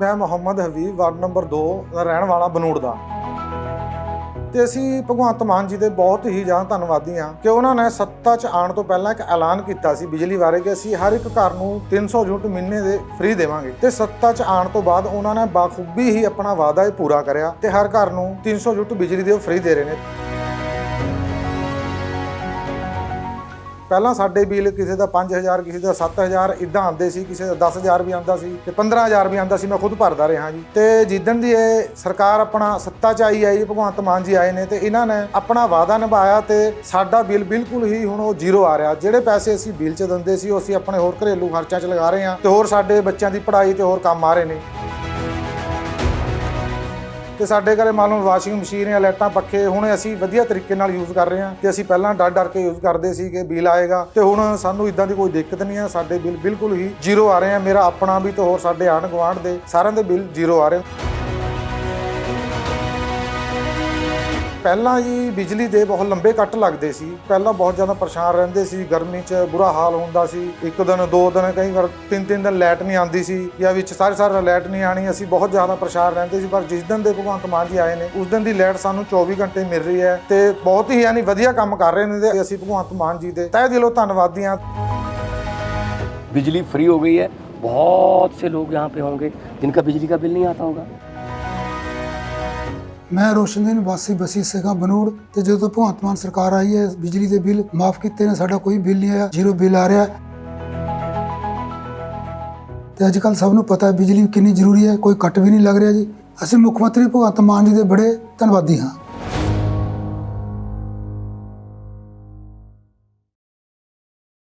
ਮੈਂ Muhammad Habib ward number 2 ਦਾ ਰਹਿਣ ਵਾਲਾ ਬਨੂੜ ਦਾ। ਤੇ ਅਸੀਂ ਭਗਵੰਤ ਮਾਨ ਜੀ ਦੇ ਬਹੁਤ ਹੀ ਜ਼ਿਆਦਾ ਧੰਨਵਾਦੀ ਹਾਂ ਕਿ ਉਹਨਾਂ ਨੇ ਸੱਤਾ 'ਚ ਆਉਣ ਤੋਂ ਪਹਿਲਾਂ ਇੱਕ ਐਲਾਨ ਕੀਤਾ ਸੀ ਬਿਜਲੀ ਬਾਰੇ ਕਿ ਅਸੀਂ ਹਰ ਇੱਕ ਘਰ ਨੂੰ 300 ਯੂਨਿਟ ਮਹੀਨੇ ਦੇ ਫ੍ਰੀ ਦੇਵਾਂਗੇ। ਤੇ ਸੱਤਾ 'ਚ ਆਉਣ ਤੋਂ ਬਾਅਦ ਉਹਨਾਂ ਨੇ ਬਾਖੂਬੀ ਹੀ ਆਪਣਾ ਵਾਅਦਾ ਇਹ ਪੂਰਾ ਕਰਿਆ ਤੇ ਹਰ ਘਰ ਨੂੰ 300 ਯੂਨਿਟ ਬਿਜਲੀ ਦੇ ਉਹ ਫ੍ਰੀ ਦੇ ਰਹੇ ਨੇ। ਪਹਿਲਾਂ ਸਾਡੇ ਬਿੱਲ ਕਿਸੇ ਦਾ 5000 ਕਿਸੇ ਦਾ 7000 ਇਦਾਂ ਆਉਂਦੇ ਸੀ, ਕਿਸੇ ਦਾ 10000 ਵੀ ਆਉਂਦਾ ਸੀ ਤੇ 15000 ਵੀ ਆਉਂਦਾ ਸੀ, ਮੈਂ ਖੁਦ ਭਰਦਾ ਰਿਹਾ ਜੀ। ਤੇ ਜਿੱਦਣ ਦੀ ਇਹ ਸਰਕਾਰ ਆਪਣਾ ਸੱਤਾ ਚ ਆਈ ਹੈ ਜੀ ਭਗਵੰਤ ਮਾਨ ਜੀ ਆਏ ਨੇ ਤੇ ਇਹਨਾਂ ਨੇ ਆਪਣਾ ਵਾਅਦਾ ਨਿਭਾਇਆ ਤੇ ਸਾਡਾ ਬਿੱਲ ਬਿਲਕੁਲ ਹੀ ਹੁਣ ਉਹ ਜ਼ੀਰੋ ਆ ਰਿਹਾ। ਜਿਹੜੇ ਪੈਸੇ ਅਸੀਂ ਬਿੱਲ ਚ ਦਿੰਦੇ ਸੀ, ਉਹ ਅਸੀਂ ਆਪਣੇ ਹੋਰ ਘਰੇਲੂ ਖਰਚਾਂ ਚ ਲਗਾ ਰਹੇ ਹਾਂ ਤੇ ਹੋਰ ਸਾਡੇ ਬੱਚਿਆਂ ਦੀ ਪੜ੍ਹਾਈ ਤੇ ਹੋਰ ਕੰਮ ਆ ਰਹੇ ਨੇ। ਤੇ ਸਾਡੇ ਘਰੇ ਮੰਨ ਲਓ ਵਾਸ਼ਿੰਗ ਮਸ਼ੀਨ ਜਾਂ ਲਾਈਟਾਂ ਪੱਖੇ, ਹੁਣ ਅਸੀਂ ਵਧੀਆ ਤਰੀਕੇ ਨਾਲ ਯੂਜ਼ ਕਰ ਰਹੇ ਹਾਂ ਤੇ ਅਸੀਂ ਪਹਿਲਾਂ ਡਰ ਡਰ ਕੇ ਯੂਜ਼ ਕਰਦੇ ਸੀ ਕਿ ਬਿੱਲ ਆਏਗਾ ਤੇ ਹੁਣ ਸਾਨੂੰ ਇਦਾਂ ਦੀ ਕੋਈ ਦਿੱਕਤ ਨਹੀਂ ਆ ਸਾਡੇ ਬਿੱਲ ਬਿਲਕੁਲ ਹੀ ਜ਼ੀਰੋ ਆ ਰਹੇ ਆ ਮੇਰਾ ਆਪਣਾ ਵੀ ਤੇ ਹੋਰ ਸਾਡੇ ਆਂਢ ਗੁਆਂਢ ਦੇ ਸਾਰਿਆਂ ਦੇ ਬਿੱਲ ਜ਼ੀਰੋ ਆ ਰਹੇ ਪਹਿਲਾਂ ਜੀ ਬਿਜਲੀ ਦੇ ਬਹੁਤ ਲੰਬੇ ਕੱਟ ਲੱਗਦੇ ਸੀ ਪਹਿਲਾਂ ਬਹੁਤ ਜ਼ਿਆਦਾ ਪਰੇਸ਼ਾਨ ਰਹਿੰਦੇ ਸੀ ਗਰਮੀ 'ਚ ਬੁਰਾ ਹਾਲ ਹੁੰਦਾ ਸੀ ਇੱਕ ਦਿਨ ਦੋ ਦਿਨ ਕਈ ਵਾਰ ਤਿੰਨ ਤਿੰਨ ਦਿਨ ਲਾਈਟ ਨਹੀਂ ਆਉਂਦੀ ਸੀ ਜਾਂ ਵਿੱਚ ਸਾਰੇ ਸਾਰੇ ਲਾਈਟ ਨਹੀਂ ਆਣੀ ਅਸੀਂ ਬਹੁਤ ਜ਼ਿਆਦਾ ਪਰੇਸ਼ਾਨ ਰਹਿੰਦੇ ਸੀ ਪਰ ਜਿਸ ਦਿਨ ਦੇ ਭਗਵੰਤ ਮਾਨ ਜੀ ਆਏ ਨੇ ਉਸ ਦਿਨ ਦੀ ਲਾਈਟ ਸਾਨੂੰ 24 ਘੰਟੇ ਮਿਲ ਰਹੀ ਹੈ ਤੇ ਬਹੁਤ ਹੀ ਯਾਨੀ ਵਧੀਆ ਕੰਮ ਕਰ ਰਹੇ ਨੇ ਤੇ ਅਸੀਂ ਭਗਵੰਤ ਮਾਨ ਜੀ ਦੇ ਤਹਿ ਦਿਲੋਂ ਧੰਨਵਾਦੀ ਹਾਂ बिजली फ्री हो गई है बहुत से लोग यहाँ पे होंगे जिनका बिजली का बिल नहीं आता होगा ਮੈਂ ਰੋਸ਼ਨਦੀਨ ਵਾਸੀ ਬਸੀ ਸੇਗਾ ਬਨੂੜ ਤੇ ਜਦੋਂ ਭਗਵੰਤ ਮਾਨ ਸਰਕਾਰ ਆਈ ਹੈ, ਬਿਜਲੀ ਦੇ ਬਿੱਲ ਮਾਫ ਕੀਤੇ ਨੇ, ਸਾਡਾ ਕੋਈ ਬਿੱਲ ਨਹੀਂ ਆਇਆ, ਜ਼ੀਰੋ ਬਿੱਲ ਆ ਰਿਹਾ ਹੈ। ਤੇ ਅੱਜ ਕੱਲ ਸਭ ਨੂੰ ਪਤਾ ਹੈ, ਬਿਜਲੀ ਕਿੰਨੀ ਜ਼ਰੂਰੀ ਹੈ, ਕੋਈ ਕੱਟ ਵੀ ਨਹੀਂ ਲੱਗ ਰਿਹਾ ਜੀ ਅਸੀਂ ਮੁੱਖ ਮੰਤਰੀ ਭਗਵੰਤ ਮਾਨ ਜੀ ਦੇ ਬੜੇ ਧੰਨਵਾਦੀ ਹਾਂ